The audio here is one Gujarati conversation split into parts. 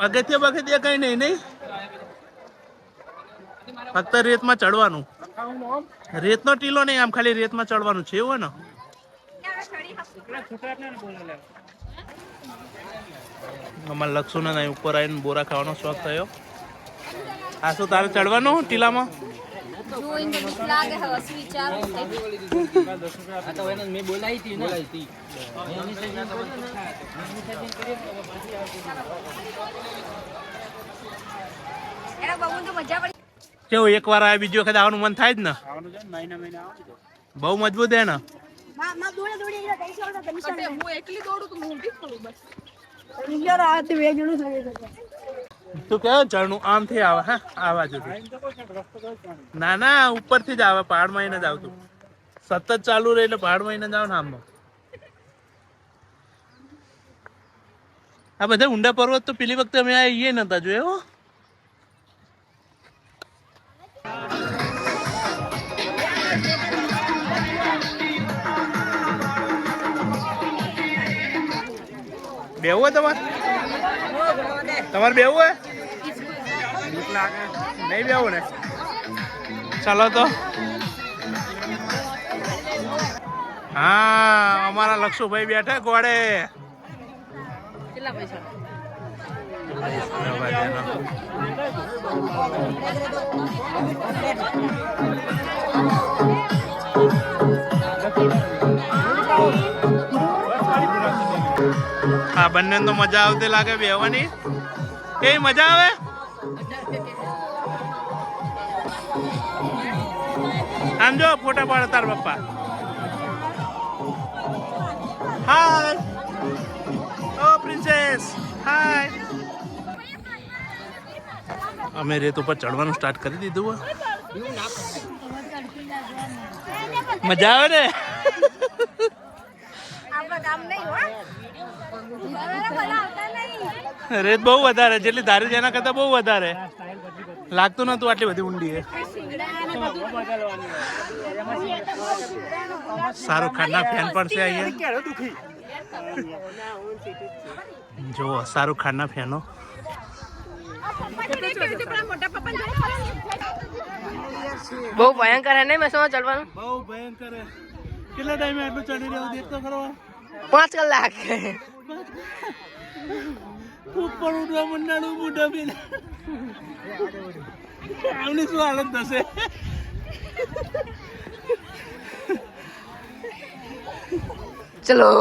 અગત્ય બગત્ય કઈ નહીં નહીં? ફક્ત રેતમાં ચડવાનું. રેતનો ટીલો નહીં આમ ખાલી રેતમાં ચડવાનું છે એવું ને? અમારે લક્ષો ને ઉપર આવીને બોરા ખાવાનો શોખ થયો. આ શું તારે ચડવાનું ટીલામાં? કેવું એક વાર આવે બીજી વખત આવવાનું મન થાય જ ને? બહુ મજબૂત હે ને? હું એકલી દોડું તો હું ઊભી જ પડું બસ. તું કેવો ચડનું આમથી આવે, હા આવા જતું ના ના, ઉપરથી જ આવે પહાડમાં જ આવતું. સતત ચાલુ રહે એટલે પહાડમાં જ આવ ને આમમાં આ બધા ઊંડા પર્વત તો પેલી વખતે અમે આવીએ નતા જોયો બેવું હોય તમારે? તમારે બેવું હોય? નહીં બેવું ને. ચાલો તો. હા, અમારા લક્ષુભાઈ બેઠા ગોળે. કેટલા પૈસા હા બંને તો મજા આવતી લાગે બેવાની એ મજા આવે? આમ જો ફોટા પાડે તાર પપ્પા. હાય ઓ પ્રિન્સેસ હાય અમે રેત ઉપર ચડવાનું સ્ટાર્ટ કરી દીધું. મજા આવે ને? રેત બહુ વધારે જેટલી ધારી એના કરતા બહુ વધારે. લાગતું નતું આટલી બધી ઊંડી શાહરુખ ખાનના ફેન પણ છે અહીંયા. જુઓ શાહરુખ ખાનના ફેનો. બહુ ભયંકર હે નહીં મેં શું ચડવાનું? બહુ ભયંકર કેટલા ટાઈમે આટલું ચડી રહ્યો દેખતો ખરો. પાંચ કલાક. ઉપર ઉડવા મંડાણું મોઢા બેન આમની શું હાલત થશે? ચલો.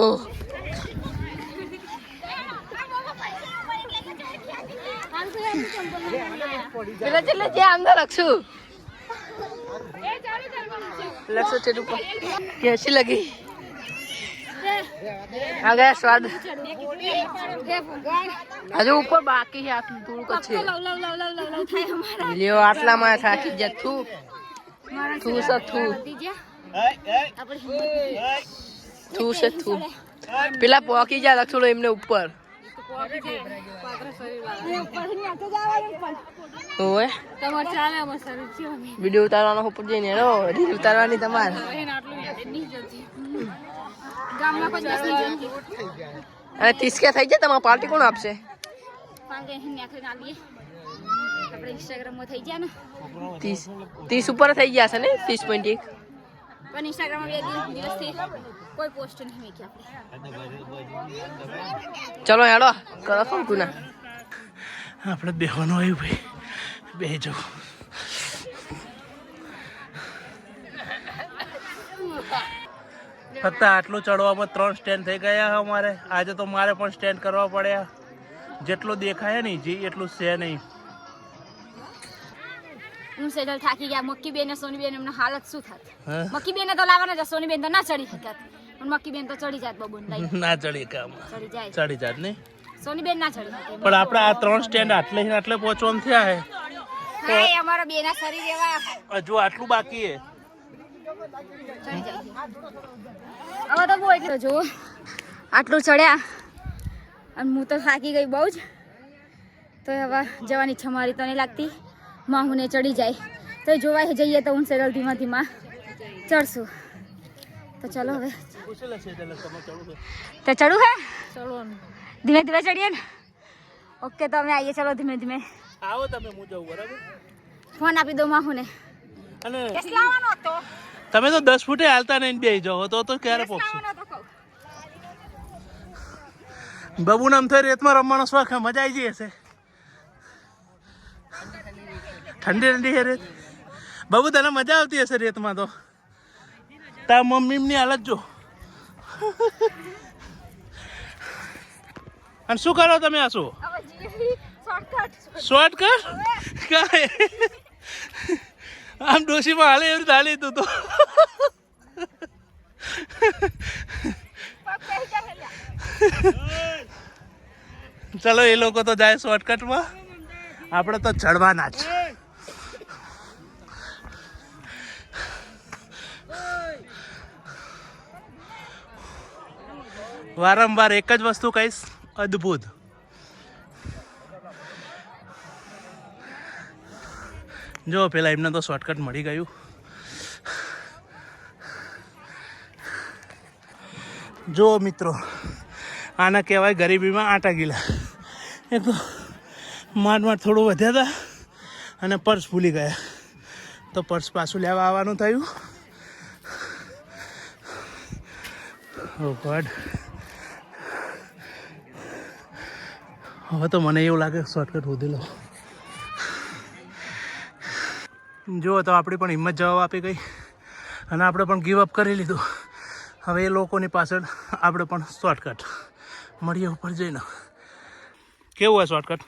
પેલા છેલ્લે જે આમ લખશું. લખશું ઉપર. કેસી લગી? આ ગયા સ્વાદ. હજુ ઉપર બાકી છે આટલું થોડુંક છે લ્યો આટલામાં થાકી જા થું. થું છે થું. થું છે થું. પેલા પોકી જા લખશું એમને ઉપર. વીડિયો ઉતારવાનો ઉપર જઈને રીલ ઉતારવાની તમારે. એને આટલું યાદ નહીં જતી ગામમાં કોઈ દસ નહીં જતી અને ત્રીસ કે થઈ જાય તમારે પાર્ટી કોણ આપશે? ત્રીસ ત્રીસ ઉપર થઈ ગયા છે ને? ત્રીસ પોઈન્ટ એક. પણ ઇન્સ્ટાગ્રામમાં બે દિવસ દિવસથી કોઈ પોસ્ટ નહીં મૂકી આપણે. ચલો હેડો. કરો ફોન ના આપણે બેવાનું આવ્યું ભાઈ. બે જવું ફક્ત આટલું ચડવામાં ત્રણ સ્ટેન્ડ થઈ ગયા અમારે. આજે તો મારે પણ સ્ટેન્ડ કરવા પડ્યા. જેટલું દેખાય નહીં જી એટલું છે નહીં. હું સેજલ થાકી ગયા. મક્કી બેન સોની બેન એમનો હાલત શું થાત? મક્કી બેન તો લાવવાના જ સોની બેન તો ના ચડી શકત. પણ મક્કી બેન તો ચડી જાત બબુન લઈ ના ચડી કામ. ચડી જાય. ચડી જાત નહીં? સોની બેન ના ચડી શકે. પણ આપણે આ ત્રણ સ્ટેન્ડ આટલે આટલે પહોંચવાનું થયા હે. એ અમારા બેના શરીર એવા. હજુ આટલું બાકી હે. હવે તો બહુ એટલે જો આટલું ચડ્યા. અને હું તો થાકી ગઈ બહુ જ. તો હવે જવાની ઈચ્છા મારી તો નહીં લાગતી. માહુને ચડી જાય. તો જોવા જઈએ તો હું સેરલ ધીમા ધીમા. ચડશું. તો ચલો હવે. તો ચડું હે? ધીમે ધીમે ચડીએ ને? ઓકે તો અમે આવીએ ચલો ધીમે ધીમે. આવો તમે હું જાઉં બરાબર? ફોન આપી દો માહુને. અને લાવવાનો હતો? તમે તો દસ ફૂટે હાલતા નહીં બે જાઓ. તો તો ક્યારે પહોંચશો લાવવાનો હતો કહું. બાબુ નામ થઈ રેતમાં રમવાનો શોખ મજા આવી જઈ હશે. ઠંડી ઠંડી હે રેત. બબુ તને મજા આવતી હશે રેતમાં તો? તાર મમ્મીની હાલત જો. અને શું કરો તમે આ શું? શોર્ટકટ શોર્ટકટ કાંઈ? આમ ડોશીમાં હાલે એવી હાલી તું તો. ચલો, એ લોકો તો જાય શોર્ટકટમાં. આપણે તો ચડવાના જ. વારંવાર એક જ વસ્તુ કહીશ, અદ્ભુત. જો, પેલા એમને તો શોર્ટકટ મળી ગયું. જો મિત્રો, આના કહેવાય ગરીબીમાં આટા ગીલા. એ તો માંડ માંડ થોડું વધ્યા હતા અને પર્સ ભૂલી ગયા. તો પર્સ પાછું લેવા આવવાનું થયું. ઓ ગોડ હવે તો મને એવું લાગે શોર્ટકટ શોધી લો. જુઓ તો આપણી પણ હિંમત જવાબ આપી ગઈ. અને આપણે પણ ગીવ અપ કરી લીધું. હવે એ લોકોની પાછળ આપણે પણ શોર્ટકટ મળીએ ઉપર જઈને. કેવું હોય શોર્ટકટ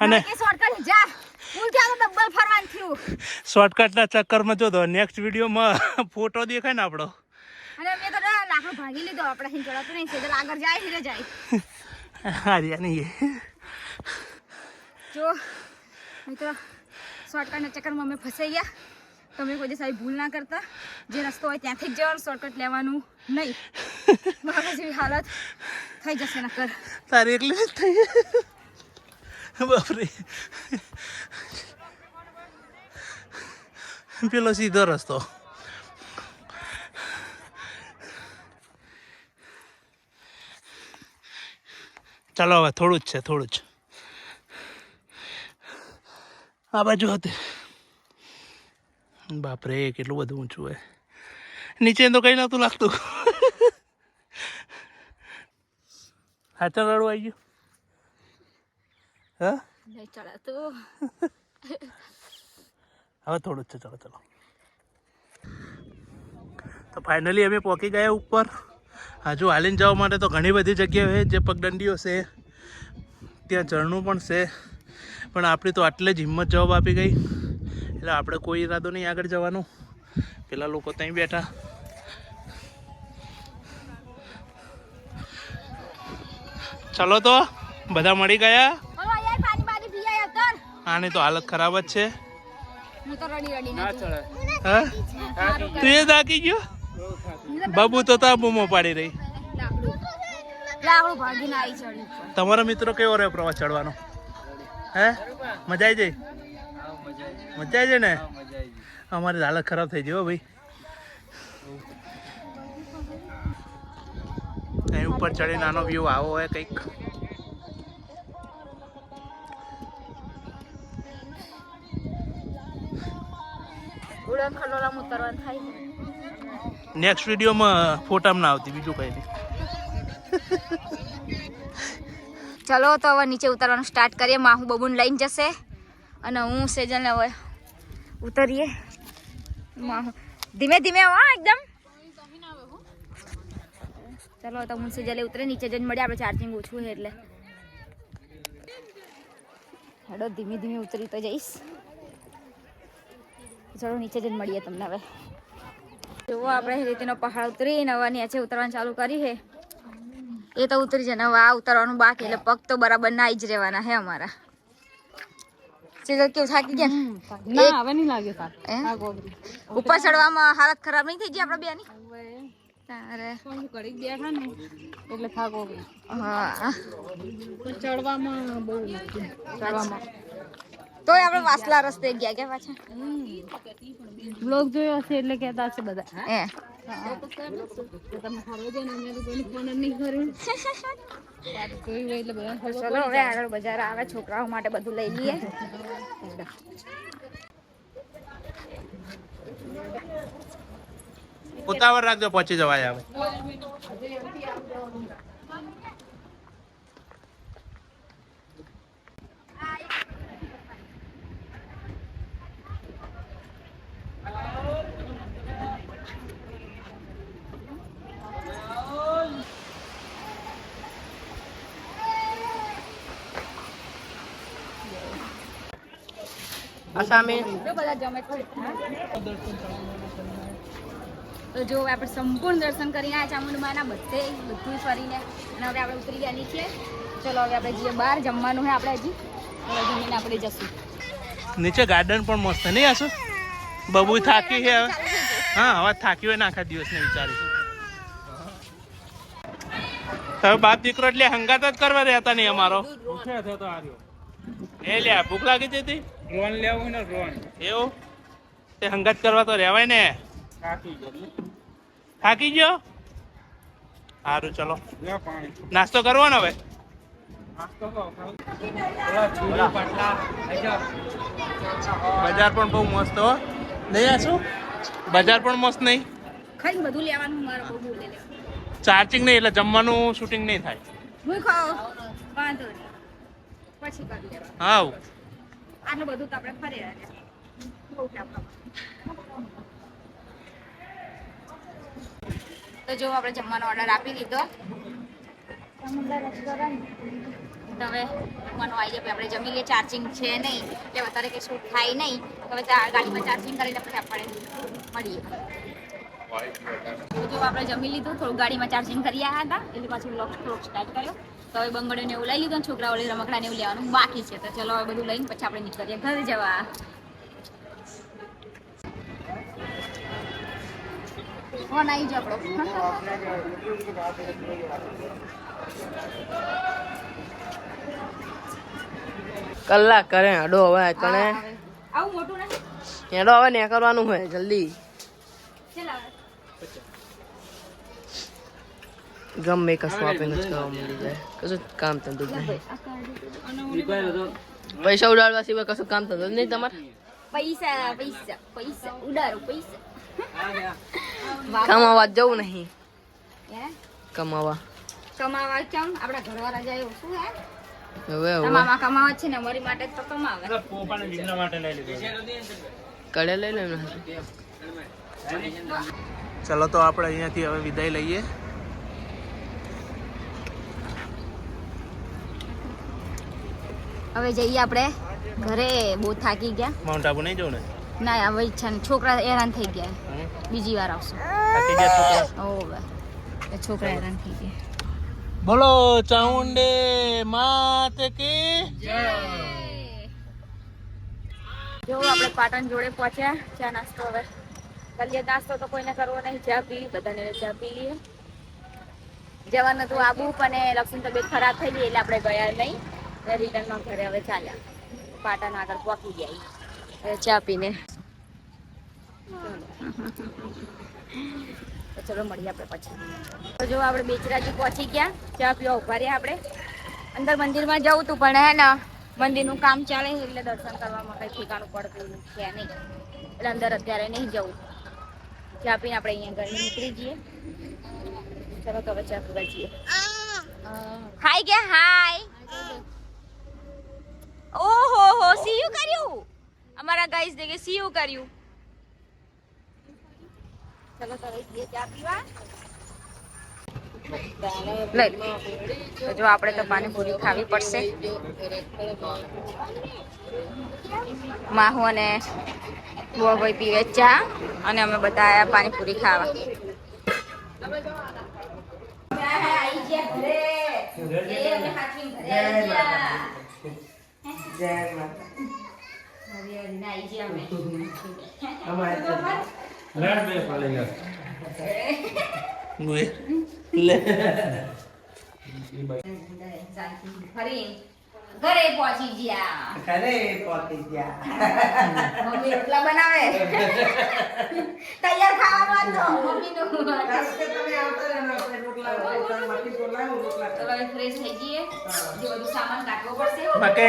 અને- શોર્ટકટના ચક્કરમાં જો તો નેક્સ્ટ વિડીયોમાં ફોટો દેખાય ને આપણો. અને મેં તો લાકડો ભાગી લીધો. આપણે નહીં આગળ જાય હીરે જાય. હાર્યા નહીં. જો મિત્રો શોર્ટકટના ચક્કરમાં અમે ફસાઈ ગયા. તમે કોઈ દિવસ આવી ભૂલ ના કરતા. જે રસ્તો હોય ત્યાંથી જ જવાનું શોર્ટકટ લેવાનું નહીં. મારા જેવી હાલત થઈ જશે નકર તારે એકલી જ થઈ બાપરે. પેલો સીધો રસ્તો. ચાલો હવે થોડું જ છે થોડું જ. આ બાજુ હતી. બાપરે કેટલું બધું ઊંચું હોય. નીચે તો કંઈ નહોતું લાગતું. હાચર રડવું આવી ગયું. હા? હવે થોડું જ છે ચલો ચલો. તો ફાઇનલી અમે પહોંચી ગયા ઉપર. હજુ હાલીને જવા માટે તો ઘણી બધી જગ્યાઓ છે જે પગદંડીઓ છે ત્યાં ઝરણું પણ છે પણ આપણી તો આટલે જ હિંમત જવાબ આપી ગઈ. એટલે આપણે કોઈ ઈરાદો નહીં આગળ જવાનું. પેલા લોકો ત્યાં બેઠા. ચલો તો બધા મળી ગયા? આની તો હાલત ખરાબ જ છે. હા? તું એ થાકી ગયો? બાબુ તો તા બૂમો પાડી રહી. તમારા મિત્રો કેવો રહ્યો પ્રવાસ ચડવાનો? હે? મજા આવી જાય મજા આવી જાય ને? અમારી હાલત ખરાબ થઈ જાય ભાઈ. અહીં ઉપર ચડી નાનો વ્યૂ આવો હોય કંઈક. ઉડાન ખલોલામાં ઉતરવાનું થાય. નેક્સ્ટ વિડીયોમાં ફોટામાં ના આવતી, બીજું કંઈ નહીં. ચલો, તો હવે નીચે ઉતરવાનું સ્ટાર્ટ કરીએ. માહુ બબુન લઈને જશે અને હું સેજલને હવે ઉતરીએ. માહુ ધીમે ધીમે હા, એકદમ. ચલો, તો હું સેજલે ઉતરે, નીચે જઈને મળીએ. આપણે ચાર્જિંગ ઓછું એટલે. હેડો, ધીમે ધીમે ઉતરી તો જઈશ. ચલો, નીચે જઈને મળીએ તમને હવે. જુઓ આપણે રીતિનો પહાડ ઉતરી નવા નીચે ઉતરવાનું ચાલુ કરી હે. એ તો ઉતરી જાય નવા આ ઉતરવાનું બાકી એટલે પગ તો બરાબર ના જ રહેવાના હે અમારા. સિગર કેવું થાકી ગયા? ના હવે નહીં લાગે ઉપર ચડવામાં હાલત ખરાબ નહીં થઈ ગઈ આપણે બેની? તારે. ઘડીક બેઠા ને એટલે થાકો હા. ચડવામાં બહુ ચડવામાં. તોય આપણે વાસલા રસ્તે ગયા કે પાછા? બ્લોગ જોયો હશે એટલે કહેતા હશે બધા. તો ચલો હવે આગળ બજાર આવે છોકરાઓ માટે બધું લઈ લઈએ. ઉતાવળ રાખજો પહોંચી જવાય હવે. તો જો આપણે સંપૂર્ણ દર્શન કરીને આ ચામુંડમાના બધે બધું ફરીને. અને હવે આપણે ઉતરી ગયા નીચે. ચલો હવે આપણે જઈએ બહાર. જમવાનું છે આપણે હજી. હવે જમીને આપણે જશું. નીચે ગાર્ડન પણ મસ્ત નહીં આસુ બબુ થાકી છે હવે. હા હવે થાકી હોય ને આખા દિવસને વિચારીશું. તમે બાપ દીકરો એટલે હંગાત જ કરવા રહેતા નહીં અમારો. એ લે ભૂખ લાગી જતી રોન લેવું ને લોન એવું? તે હંગાત કરવા તો રહેવાય ને. થાકી ગયો. થાકી ગયો? સારું ચલો. નાસ્તો કરવો ને હવે? નાસ્તો કરો ઓલા ચૂરી પાટલા આજા બજાર પણ બહુ મસ્ત હો. નહીં આશું? બજાર પણ મસ્ત નહીં? ખાલી બધું લેવાનું મારે બહુ બોલે લેવાનું ચાર્જિંગ નહીં એટલે જમવાનું શૂટિંગ નહીં થાય. હું ખાઓ વાંધો નહીં. પછી કરી લેવા હા આટલું બધું તો આપણે ફરી. તો જો આપણે જમવાનો ઓર્ડર આપી દીધો. હવે જમવાનું આવી જાય આપણે જમી લઈએ. ચાર્જિંગ છે નહીં. એટલે વધારે કંઈ શું થાય નહીં. હવે ગાડીમાં ચાર્જિંગ કરીને પછી આપણે મળીએ. જો આપણે જમી લીધું. થોડું ગાડીમાં ચાર્જિંગ કરી આવ્યા હતા. એટલે પાછું લોક સ્ટાર્ટ કર્યો. તો હવે બંગડીને એવું લઈ લીધું છોકરા વળી રમકડા ને એવું લેવાનું બાકી છે. તો ચલો હવે બધું લઈને પછી આપણે નીકળીએ. ઘરે જવા. ફોન આવી જાય આપણો. કલાક કરે હડો હવે કણે આવું. મોટું નથી? હેડો હવે ને કરવાનું હોય જલ્દી ચાલ હવે. ગમે કશું આપીને જ કરવા મળી જાય. કશું કામ ધંધો જ નહીં. પૈસા ઉડાડવા સિવાય કશું કામ ધંધો જ નહીં તમારે? પૈસા પૈસા પૈસા ઉડાડો પૈસા. કમાવા જવું નહીં. કમાવા. કમાવા કેમ આપડા ઘરવાળા જાય શું હે? હવે હવે. તમામા કમાવા છે ને અમારી માટે તો કમાવે. પોપાને લીમડા માટે લઈ લીધો. કડે લઈ લે ચલો તો આપણે અહીંયાથી હવે વિદાય લઈએ. હવે જઈએ આપણે ઘરે બહુ થાકી ગયા. માઉન્ટ આબુ નહીં જવું ને? ના હવે ઈચ્છા નહીં છોકરા હેરાન થઈ ગયા. બીજી વાર આવશું. ઓ છોકરા હેરાન થઈ ગયા. બોલો ચાઉંડે માત કી? જો આપણે પાટણ જોડે પહોંચ્યા. ચા નાસ્તો હવે કરીએ. નાસ્તો તો કોઈને કરવો નહીં. ચા પી બધાને ચા પી લઈએ. જવાનું હતું આબુ પણ લક્ષ્મી તબિયત ખરાબ થઈ ગઈ એટલે આપણે ગયા નહીં. રિટર્નમાં ઘરે હવે ચાલ્યા. પાટણ આગળ પહોંચી ગયા ચા પીને. તો ચલો મળીએ આપણે પછી. તો જો આપણે બેચરાજી પહોંચી ગયા. ચા પીવા ઊભા રહ્યા આપણે. અંદર મંદિરમાં જવું તું પણ હે ને. મંદિરનું કામ ચાલે એટલે દર્શન કરવામાં કંઈ ઠેકાણું પડતું છે નહીં. એટલે અંદર અત્યારે નહીં જવું. ચા પીને આપણે અહીંયા ઘરે નીકળી જઈએ. ચલો તો હવે ચા પીવા જઈએ. હાય ગયા હાય? ઓહો હો સીયુ કર્યું? અમારા ગાઈસ દેખે સીયુ કર્યું. ચલો, તો હવે ચા પીવા. જો આપણે તો પાણીપુરી ખાવી પડશે. માહુ અને ભાઈ પીવે ચા અને અમે બધા આયા પાણીપુરી ખાવા. લે લે ફરી ઘરે પહોંચી ગયા. ઘરે પહોંચી ગયા. મમ્મી રોટલા બનાવે. તૈયાર ખાવાનું હતો. મમ્મીનું તમે આવતા રહેજો આપણે રોટલા રોટલામાંથી તો લાવું રોટલા ફ્રેશ થઈ જઈએ. જે બધું સામાન કાઢવો પડશે. મકે.